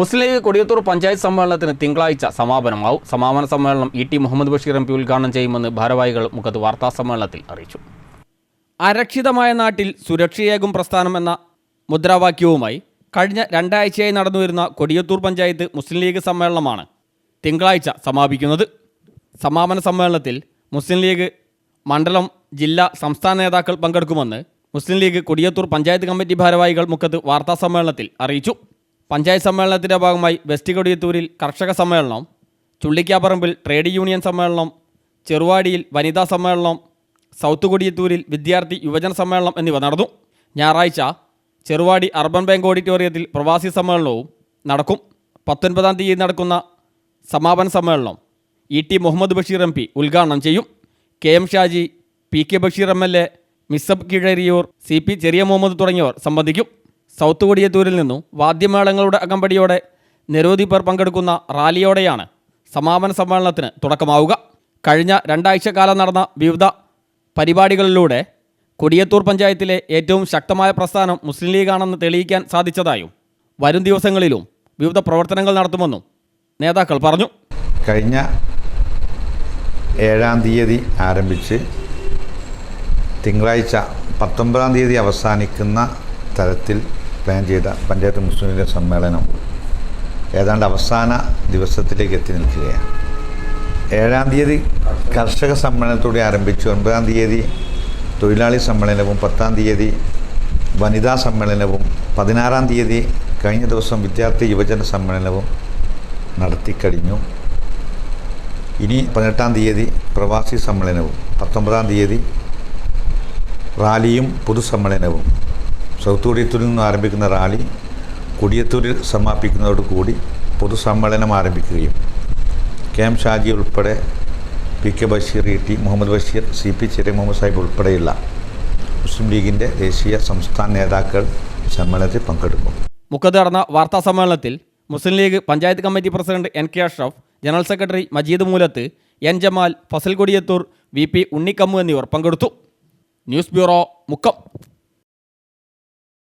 മുസ്ലിം ലീഗ് കൊടിയത്തൂർ പഞ്ചായത്ത് സമ്മേളനത്തിന് തിങ്കളാഴ്ച സമാപനമാവും. സമാപന സമ്മേളനം E T Muhammad Basheer M P ഉദ്ഘാടനം ചെയ്യുമെന്ന് ഭാരവാഹികൾ മുഖത്ത് വാർത്താ സമ്മേളനത്തിൽ അറിയിച്ചു. അരക്ഷിതമായ നാട്ടിൽ സുരക്ഷയേകും പ്രസ്ഥാനം എന്ന മുദ്രാവാക്യവുമായി കഴിഞ്ഞ രണ്ടാഴ്ചയായി നടന്നുവരുന്ന കൊടിയത്തൂർ പഞ്ചായത്ത് മുസ്ലിം ലീഗ് സമ്മേളനമാണ് തിങ്കളാഴ്ച സമാപിക്കുന്നത്. സമാപന സമ്മേളനത്തിൽ മുസ്ലിം ലീഗ് മണ്ഡലം ജില്ലാ സംസ്ഥാന നേതാക്കൾ പങ്കെടുക്കുമെന്ന് മുസ്ലിം ലീഗ് കൊടിയത്തൂർ പഞ്ചായത്ത് കമ്മിറ്റി ഭാരവാഹികൾ മുഖത്ത് വാർത്താ സമ്മേളനത്തിൽ അറിയിച്ചു. പഞ്ചായത്ത് സമ്മേളനത്തിന്റെ ഭാഗമായി വെസ്റ്റ് കൊടിയത്തൂരിൽ കർഷക സമ്മേളനം ചുള്ളിക്കാപ്പറമ്പിൽ ട്രേഡ് യൂണിയൻ സമ്മേളനം ചെറുവാടിയിൽ വനിതാ സമ്മേളനം സൗത്ത് കൊടിയത്തൂരിൽ വിദ്യാർത്ഥി യുവജന സമ്മേളനം എന്നിവ നടന്നു. ഞായറാഴ്ച ചെറുവാടി അർബൻ ബാങ്ക് ഓഡിറ്റോറിയത്തിൽ പ്രവാസി സമ്മേളനവും നടക്കും. പത്തൊൻപതാം തീയതി നടക്കുന്ന സമാപന സമ്മേളനം E T Muhammad Basheer M P ഉദ്ഘാടനം ചെയ്യും. K M Shaji P K Basheer M L A Misab Keezhariyur C P Cheriya Muhammad തുടങ്ങിയവർ സംബന്ധിക്കും. സൗത്ത് കൊടിയത്തൂരിൽ നിന്നും വാദ്യമേളങ്ങളുടെ അകമ്പടിയോടെ നിരവധി പേർ പങ്കെടുക്കുന്ന റാലിയോടെയാണ് സമാപന സമ്മേളനത്തിന് തുടക്കമാവുക. കഴിഞ്ഞ രണ്ടാഴ്ച കാലം നടന്ന വിവിധ പരിപാടികളിലൂടെ കൊടിയത്തൂർ പഞ്ചായത്തിലെ ഏറ്റവും ശക്തമായ പ്രസ്ഥാനം മുസ്ലിം ലീഗാണെന്ന് തെളിയിക്കാൻ സാധിച്ചതായും വരും ദിവസങ്ങളിലും വിവിധ പ്രവർത്തനങ്ങൾ നടത്തുമെന്നും നേതാക്കൾ പറഞ്ഞു. കഴിഞ്ഞ ഏഴാം തീയതി ആരംഭിച്ച് തിങ്കളാഴ്ച പത്തൊമ്പതാം തീയതി അവസാനിക്കുന്ന തരത്തിൽ പ്ലാൻ ചെയ്ത പഞ്ചായത്ത് മുസ്ലിം ലീഗ് സമ്മേളനം ഏതാണ്ട് അവസാന ദിവസത്തിലേക്ക് എത്തി നിൽക്കുകയാണ്. ഏഴാം തീയതി കർഷക സമ്മേളനത്തോടെ ആരംഭിച്ചു. ഒൻപതാം തീയതി തൊഴിലാളി സമ്മേളനവും പത്താം തീയതി വനിതാ സമ്മേളനവും പതിനാറാം തീയതി കഴിഞ്ഞ ദിവസം വിദ്യാർത്ഥി യുവജന സമ്മേളനവും നടത്തിക്കഴിഞ്ഞു ഇനി പതിനെട്ടാം തീയതി പ്രവാസി സമ്മേളനവും പത്തൊമ്പതാം തീയതി റാലിയും പൊതുസമ്മേളനവും. സൗത്ത് കൊടിയത്തൂരിൽ നിന്ന് ആരംഭിക്കുന്ന റാലി കൊടിയത്തൂരിൽ സമാപിക്കുന്നതോടുകൂടി പൊതുസമ്മേളനം ആരംഭിക്കുകയും കെ എം ഷാജി ഉൾപ്പെടെ P K Basheer E T Muhammad Basheer C P Cheriya Muhammad Sahib ഉൾപ്പെടെയുള്ള മുസ്ലിം ലീഗിന്റെ ദേശീയ സംസ്ഥാന നേതാക്കൾ സമ്മേളനത്തിൽ പങ്കെടുക്കും. മുഖത്ത് നടന്ന വാർത്താ സമ്മേളനത്തിൽ Muslim League panchayat committee president N K Ashraf general secretary Majeed Moolath N Jamal Fazal Kodiyathur V P Unnikkammu എന്നിവർ പങ്കെടുത്തു. News bureau Mukkam.